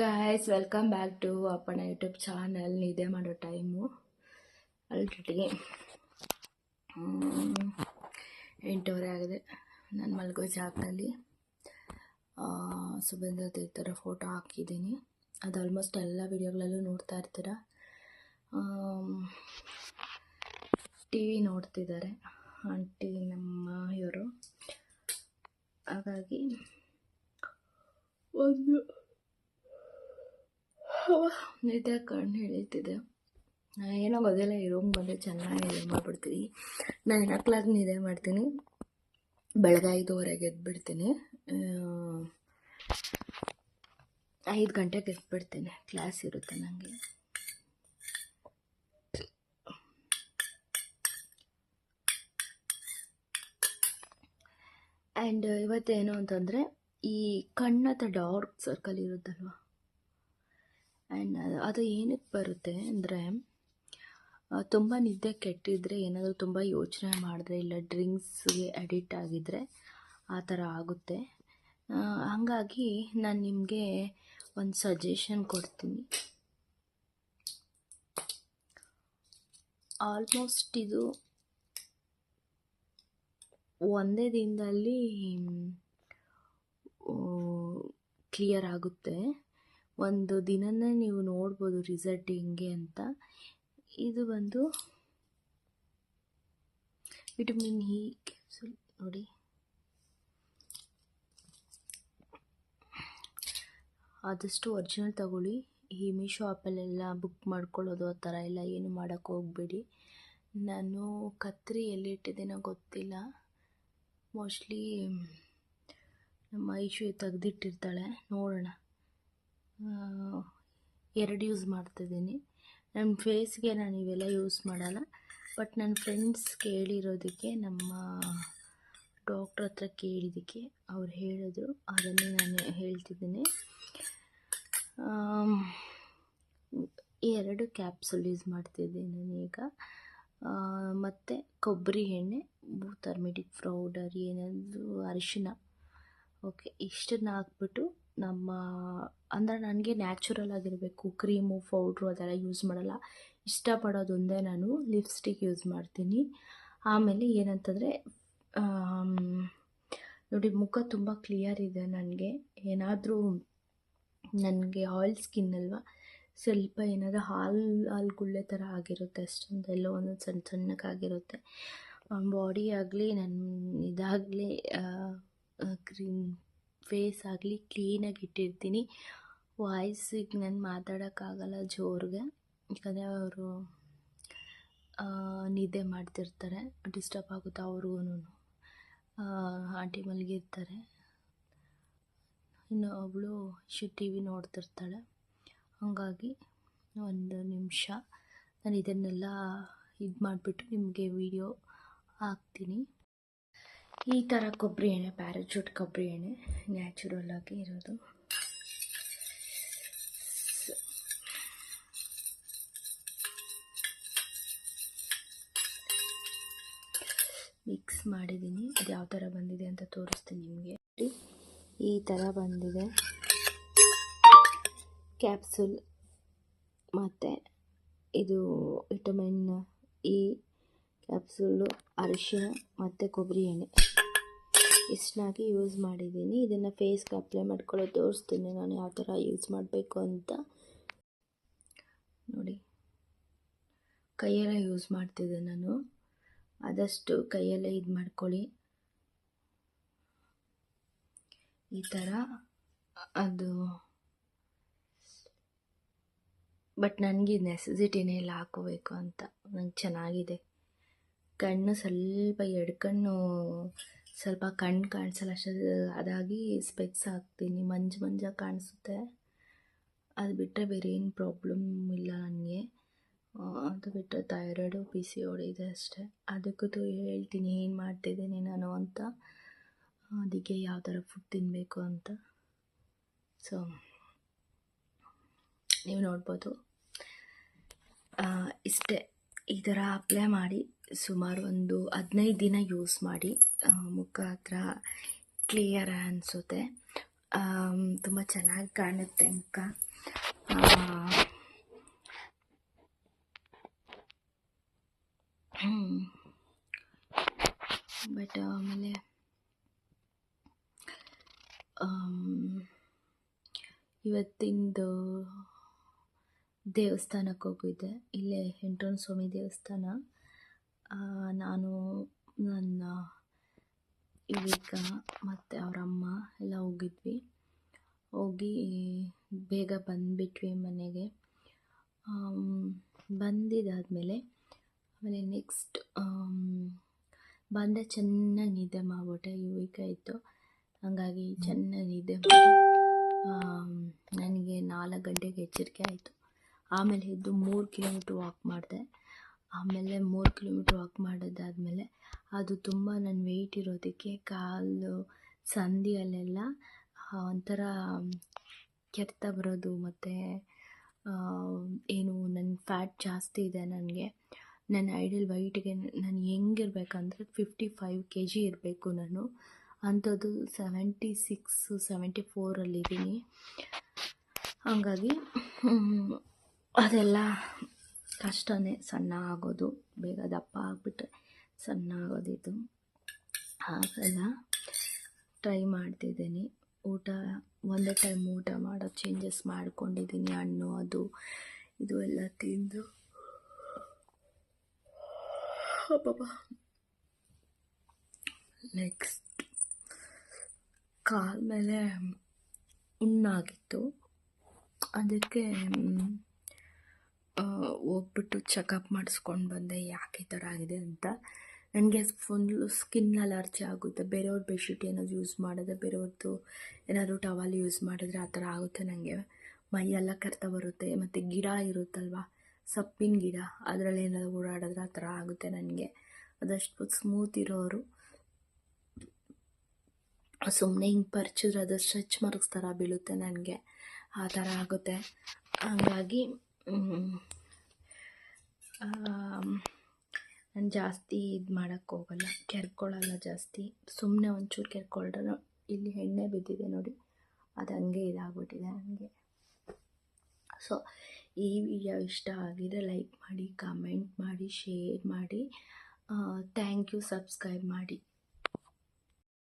Guys welcome back to ಅಪ್ಪನ YouTube channel ನಿದ್ದೆ ಮಾಡೋ ಟೈಮು ಅಲ್ರೆಡಿ ಎಂಟೂವರೆ ಆಗಿದೆ. ನಾನು ಮಲ್ಗೋ ಜಾಗದಲ್ಲಿ. ಸುಬೇಂದ್ರ ತೀರ್ಥರ ಫೋಟೋ ಹಾಕಿದ್ದೀನಿ. ಅದು ಆಲ್ಮೋಸ್ಟ್ ಎಲ್ಲ ವಿಡಿಯೋಗಳಲ್ಲೂ ನೋಡ್ತಾ ಇರ್ತೀರ? ಟಿ ವಿ ನೋಡ್ತಿದ್ದಾರೆ. ಆಂಟಿ ನಮ್ಮ ಇವರು. ಹಾಗಾಗಿ, ಒಂದು ನಿದ್ದೆ ಕಣ್ಣು ಎಳೀತಿದೆ ಏನೋ ಗೊತ್ತಿಲ್ಲ, ಈ ರೂಮ್ ಬಂದರೆ ಚೆನ್ನಾಗಿ ನಿದ್ದೆ ಮಾಡಿಬಿಡ್ತೀನಿ. ನಾನು ಓ ಕ್ಲಾಕ್ ನಿದ್ದೆ ಮಾಡ್ತೀನಿ. ಬೆಳಗ್ಗೆ ಐದುವರೆಗೆ ಎದ್ಬಿಡ್ತೀನಿ ಐದು ಗಂಟೆಗೆ ಎದ್ಬಿಡ್ತೀನಿ. ಕ್ಲಾಸ್ ಇರುತ್ತೆ ನನಗೆ ಆ್ಯಂಡ್ ಇವತ್ತೇನು ಅಂತಂದರೆ, ಈ ಕಣ್ಣತ್ತ ಡಾರ್ಕ್ ಸರ್ಕಲ್ ಇರುತ್ತಲ್ವ? ಆ್ಯಂಡ್ ಅದು ಏನಕ್ಕೆ ಬರುತ್ತೆ ಅಂದರೆ ತುಂಬ ನಿದ್ದೆ ಕೆಟ್ಟಿದ್ರೆ, ಏನಾದರೂ ತುಂಬ ಯೋಚನೆ ಮಾಡಿದ್ರೆ ಇಲ್ಲ ಡ್ರಿಂಕ್ಸ್ಗೆ ಅಡಿಕ್ಟ್ ಆಗಿದ್ದರೆ ಆ ಥರ ಆಗುತ್ತೆ. ಹಾಗಾಗಿ ನಾನು ನಿಮಗೆ ಒಂದು ಸಜೆಷನ್ ಕೊಡ್ತೀನಿ. ಆಲ್ಮೋಸ್ಟ್ ಇದು ಒಂದೇ ದಿನದಲ್ಲಿ ಕ್ಲಿಯರ್ ಆಗುತ್ತೆ. ಒಂದು ದಿನನೇ ನೀವು ನೋಡ್ಬೋದು ರಿಸಲ್ಟ್ ಹೆಂಗೆ ಅಂತ. ಇದು ಬಂದು ವಿಟಮಿನ್ ಇ ಕ್ಯಾಪ್ಸುಲ್ ನೋಡಿ. ಆದಷ್ಟು ಒರಿಜಿನಲ್ ತಗೊಳ್ಳಿ. ಈ ಮೀಶೋ ಆ್ಯಪಲ್ಲೆಲ್ಲ ಬುಕ್ ಮಾಡ್ಕೊಳ್ಳೋದು ಆ ಥರ ಎಲ್ಲ ಏನು ಮಾಡೋಕ್ಕೆ ಹೋಗಬೇಡಿ. ನಾನು ಕತ್ರಿ ಎಲ್ಲಿಟ್ಟಿದ್ದೀನೋ ಗೊತ್ತಿಲ್ಲ. ಮೋಸ್ಟ್ಲಿ ನಮ್ಮ ಐಶು ತೆಗೆದಿಟ್ಟಿರ್ತಾಳೆ. ನೋಡೋಣ. ಎರಡು ಯೂಸ್ ಮಾಡ್ತಿದ್ದೀನಿ. ನನ್ನ ಫೇಸ್ಗೆ ನಾನು ಇವೆಲ್ಲ ಯೂಸ್ ಮಾಡಲ್ಲ. ಬಟ್ ನನ್ನ ಫ್ರೆಂಡ್ಸ್ ಕೇಳಿರೋದಕ್ಕೆ, ನಮ್ಮ ಡಾಕ್ಟ್ರ್ ಹತ್ರ ಕೇಳಿದ್ದಕ್ಕೆ ಅವ್ರು ಹೇಳಿದ್ರು. ಅದನ್ನೇ ನಾನು ಹೇಳ್ತಿದ್ದೀನಿ. ಎರಡು ಕ್ಯಾಪ್ಸುಲ್ ಯೂಸ್ ಮಾಡ್ತಿದ್ದೀನಿ ನಾನೀಗ ಮತ್ತು ಕೊಬ್ಬರಿ ಎಣ್ಣೆ ಥರ್ಮೆಟಿಕ್ ಪೌಡರ್ ಏನಾದರೂ ಅರಿಶಿನ. ಓಕೆ ಇಷ್ಟನ್ನ ಹಾಕ್ಬಿಟ್ಟು ನಮ್ಮ, ಅಂದರೆ ನನಗೆ ನ್ಯಾಚುರಲ್ ಆಗಿರಬೇಕು. ಕ್ರೀಮು ಪೌಡ್ರು ಅದೆಲ್ಲ ಯೂಸ್ ಮಾಡಲ್ಲ. ಇಷ್ಟಪಡೋದೊಂದೇ ನಾನು ಲಿಪ್ಸ್ಟಿಕ್ ಯೂಸ್ ಮಾಡ್ತೀನಿ. ಆಮೇಲೆ ಏನಂತಂದರೆ ನೋಡಿ ಮುಖ ತುಂಬ ಕ್ಲಿಯರ್ ಇದೆ ನನಗೆ. ಏನಾದರೂ ನನಗೆ ಆಯಿಲ್ ಸ್ಕಿನ್ ಅಲ್ವಾ, ಸ್ವಲ್ಪ ಏನಾದರೂ ಹಾಲು ಹಾಲು ಗುಳ್ಳೆ ಥರ ಆಗಿರುತ್ತೆ ಅಷ್ಟೊಂದು. ಎಲ್ಲೋ ಒಂದೊಂದು ಸಣ್ಣ ಸಣ್ಣಕ್ಕಾಗಿರುತ್ತೆ ಬಾಡಿ ಆಗಲಿ ನನ್ನ ಇದಾಗಲಿ ಕ್ರೀಮ್ ಫೇಸ್ ಆಗಲಿ ಕ್ಲೀನಾಗಿ ಇಟ್ಟಿರ್ತೀನಿ. ವಾಯ್ಸಿಗೆ ನಾನು ಮಾತಾಡೋಕ್ಕಾಗಲ್ಲ ಜೋರಿಗೆ. ಯಾಕಂದರೆ ಅವರು ನಿದ್ದೆ ಮಾಡ್ತಿರ್ತಾರೆ ಡಿಸ್ಟರ್ಬ್ ಆಗುತ್ತೆ ಅವ್ರಿಗೂ ಆಂಟಿ ಮಲಗಿರ್ತಾರೆ ಇನ್ನು ಅವಳು ಶಿ ಟಿ ವಿ ನೋಡ್ತಿರ್ತಾಳೆ. ಹಾಗಾಗಿ ಒಂದು ನಿಮಿಷ ನಾನು ಇದನ್ನೆಲ್ಲ ಇದು ಮಾಡಿಬಿಟ್ಟು ನಿಮಗೆ ವಿಡಿಯೋ ಹಾಕ್ತೀನಿ. ಈ ಥರ ಕೊಬ್ಬರಿ ಎಣ್ಣೆ ಪ್ಯಾರಾಚೂಟ್ ಕೊಬ್ಬರಿ ಎಣ್ಣೆ ನ್ಯಾಚುರಲ್ ಆಗಿ ಇರೋದು. ಮಿಕ್ಸ್ ಮಾಡಿದ್ದೀನಿ. ಅದು ಯಾವ ಥರ ಬಂದಿದೆ ಅಂತ ತೋರಿಸ್ತೀನಿ ನಿಮಗೆ. ಈ ಥರ ಬಂದಿದೆ. ಕ್ಯಾಪ್ಸುಲ್ ಮತ್ತು ಇದು ವಿಟಮಿನ್ ಇ ಕ್ಯಾಪ್ಸುಲು ಅರಿಶಿನ ಮತ್ತು ಕೊಬ್ಬರಿ ಎಣ್ಣೆ. ಇಷ್ಟನ್ನಾಗಿ ಯೂಸ್ ಮಾಡಿದ್ದೀನಿ. ಇದನ್ನು ಫೇಸ್ಗೆ ಅಪ್ಲೈ ಮಾಡ್ಕೊಳ್ಳೋ ತೋರಿಸ್ತೀನಿ ನಾನು ಯಾವ ಥರ ಯೂಸ್ ಮಾಡಬೇಕು ಅಂತ. ನೋಡಿ. ಕೈಯಲ್ಲೇ ಯೂಸ್ ಮಾಡ್ತಿದ್ದೆ ನಾನು. ಆದಷ್ಟು ಕೈಯಲ್ಲೇ ಇದು ಮಾಡ್ಕೊಳ್ಳಿ. ಈ ಥರ ಅದು. ಬಟ್ ನನಗೆ ನೆಸೆಸಿಟಿನೇ ಇಲ್ಲ ಹಾಕೋಬೇಕು ಅಂತ. ನಂಗೆ ಚೆನ್ನಾಗಿದೆ. ಕಣ್ಣು ಸ್ವಲ್ಪ ಎಡ್ಕಣ್ಣು ಕಣ್ಣು ಸ್ವಲ್ಪ ಕಣ್ಣು ಕಾಣಿಸಲ್ಲ, ಅಷ್ಟು ಅದಾಗಿ ಸ್ಪೆಕ್ಸ್ ಹಾಕ್ತೀನಿ. ಮಂಜು ಮಂಜಾಗಿ ಕಾಣಿಸುತ್ತೆ. ಅದು ಬಿಟ್ಟರೆ ಬೇರೆ ಏನು ಪ್ರಾಬ್ಲಮ್ ಇಲ್ಲ ನನಗೆ ಅದು ಬಿಟ್ಟರೆ ಥೈರಾಯ್ಡು ಪಿ ಸಿ ಇದೆ ಅಷ್ಟೇ. ಅದಕ್ಕೂ ಹೇಳ್ತೀನಿ, ಏನು ಮಾಡ್ತಿದ್ದೀನಿ ನಾನು ಅಂತ. ಅದಕ್ಕೆ ಯಾವ ಥರ ಫುಡ್ ತಿನ್ನಬೇಕು ಅಂತ. ಸೊ ನೀವು ನೋಡ್ಬೋದು. ಇಷ್ಟೇ. ಈ ಥರ ಅಪ್ಲೈ ಮಾಡಿ. ಸುಮಾರು ಒಂದು ಹದಿನೈದು ದಿನ ಯೂಸ್ ಮಾಡಿ ಮುಖ ಹತ್ರ ಕ್ಲಿಯರ್ ಅನಿಸುತ್ತೆ. ತುಂಬ ಚೆನ್ನಾಗಿ ಕಾಣುತ್ತೆ ಮುಖ. ಬಟ್ ಆಮೇಲೆ ಆಮ್, ಇವತ್ತಿಂದು ದೇವಸ್ಥಾನಕ್ಕೆ ಹೋಗಿದ್ದೆ. ಇಲ್ಲೇ ಹೆಂಟ್ರನ್ ಸ್ವಾಮಿ ದೇವಸ್ಥಾನ. ನಾನು ನನ್ನ ಇವೀಗ ಮತ್ತು ಅವರಮ್ಮ ಎಲ್ಲ ಹೋಗಿದ್ವಿ. ಹೋಗಿ ಬೇಗ ಬಂದುಬಿಟ್ವಿ ಮನೆಗೆ. ಬಂದಿದ್ದಾದಮೇಲೆ ಆಮೇಲೆ ನೆಕ್ಸ್ಟ್ ಬಂದೆ ಚೆನ್ನಾಗಿ ನಿದ್ದೆ ಮಾಡಿಬಿಟ್ಟೆ. ಯುವಿಕ ಇತ್ತು ಹಾಗಾಗಿ ಚೆನ್ನಾಗಿ ನಿದ್ದೆ ನನಗೆ ನಾಲ್ಕು ಗಂಟೆಗೆ ಎಚ್ಚರಿಕೆ ಆಯಿತು. ಆಮೇಲೆ ಎದ್ದು ಮೂರು ಕಿಲೋಮೀಟ್ರ್ ವಾಕ್ ಮಾಡಿದೆ. ಆಮೇಲೆ ಮೂರು ಕಿಲೋಮೀಟ್ರ್ ವಾಕ್ ಮಾಡೋದಾದಮೇಲೆ ಅದು ತುಂಬ ನನ್ನ ವೆಯ್ಟ್ ಇರೋದಕ್ಕೆ ಕಾಲು, ಸಂದಿಯಲ್ಲೆಲ್ಲ ಒಂಥರ ಕೆರೆತ ಬರೋದು ಮತ್ತು ಏನು ನನ್ನ ಫ್ಯಾಟ್ ಜಾಸ್ತಿ ಇದೆ ನನಗೆ. ನನ್ನ ಐಡಿಯಲ್ ವೈಟಿಗೆ ನಾನು ಹೆಂಗಿರ್ಬೇಕಂದ್ರೆ ಫಿಫ್ಟಿ ಫೈವ್ ಕೆ ಜಿ ಇರಬೇಕು ನಾನು. ಅಂಥದ್ದು ಸೆವೆಂಟಿ ಸಿಕ್ಸು ಸೆವೆಂಟಿ ಫೋರಲ್ಲಿದ್ದೀನಿ ಹಾಗಾಗಿ ಅದೆಲ್ಲ ಕಷ್ಟನೇ ಸಣ್ಣ ಆಗೋದು ಬೇಗ ದಪ್ಪ ಆಗಿಬಿಟ್ರೆ ಸಣ್ಣ ಆಗೋದಿದ್ದು ಹಾಗೆಲ್ಲ ಟ್ರೈ ಮಾಡ್ತಿದ್ದೀನಿ. ಊಟ, ಒಂದೇ ಟೈಮ್ ಊಟ ಮಾಡೋ ಚೇಂಜಸ್ ಮಾಡ್ಕೊಂಡಿದ್ದೀನಿ. ಹಣ್ಣು, ಅದು, ಇದು ಎಲ್ಲ ತಿಂದು. ನೆಕ್ಸ್ಟ್ ಕಾಲ ಮೇಲೆ ಹುಣ್ಣಾಗಿತ್ತು ಅದಕ್ಕೆ ಹೋಗ್ಬಿಟ್ಟು ಚೆಕಪ್ ಮಾಡಿಸ್ಕೊಂಡು ಬಂದೆ, ಯಾಕೆ ಈ ಥರ ಆಗಿದೆ ಅಂತ. ನನಗೆ ಫುಲ್ಲು ಸ್ಕಿನ್ ಅಲರ್ಜಿ ಆಗುತ್ತೆ. ಬೇರೆಯವ್ರ ಬೆಡ್ಶೀಟ್ ಏನಾದರೂ ಯೂಸ್ ಮಾಡಿದ್ರೆ ಬೇರೆಯವ್ರದ್ದು ಏನಾದರೂ ಟವಲ್ ಯೂಸ್ ಮಾಡಿದ್ರೆ ಆ ಥರ ಆಗುತ್ತೆ ನನಗೆ ಮೈಯೆಲ್ಲ ಕರ್ತ ಬರುತ್ತೆ. ಮತ್ತು ಗಿಡ ಇರುತ್ತಲ್ವ, ಸೊಪ್ಪಿನ ಗಿಡ, ಅದರಲ್ಲಿ ಏನಾದ್ರು ಓಡಾಡಿದ್ರೆ ಆ ಥರ ಆಗುತ್ತೆ ನನಗೆ. ಅದಷ್ಟು ಸ್ಮೂತ್ ಇರೋರು. ಸುಮ್ಮನೆ ಹಿಂಗೆ ಪರ್ಚಿದ್ರೆ ಅದು ಸ್ಟ್ರೆಚ್ ಮಾರ್ಕ್ಸ್ ಥರ ಬೀಳುತ್ತೆ ನನಗೆ. ಆ ಥರ ಆಗುತ್ತೆ. ಹಾಗಾಗಿ ನಾನು ಜಾಸ್ತಿ ಇದು ಮಾಡೋಕ್ಕೆ ಹೋಗಲ್ಲ ಕೆರ್ಕೊಳ್ಳಲ್ಲ ಜಾಸ್ತಿ. ಸುಮ್ಮನೆ ಒಂಚೂರು ಕೆರ್ಕೊಂಡ್ರೆ ಇಲ್ಲಿ ಎಣ್ಣೆ ಬಿದ್ದಿದೆ ನೋಡಿ, ಅದು ಹಂಗೆ ಇದಾಗ್ಬಿಟ್ಟಿದೆ ನನಗೆ ಸೊ ಈ ವಿಡಿಯೋ ಇಷ್ಟ ಆಗಿದೆ ಲೈಕ್ ಮಾಡಿ ಕಮೆಂಟ್ ಮಾಡಿ ಶೇರ್ ಮಾಡಿ ಥ್ಯಾಂಕ್ ಯು ಸಬ್ಸ್ಕ್ರೈಬ್ ಮಾಡಿ.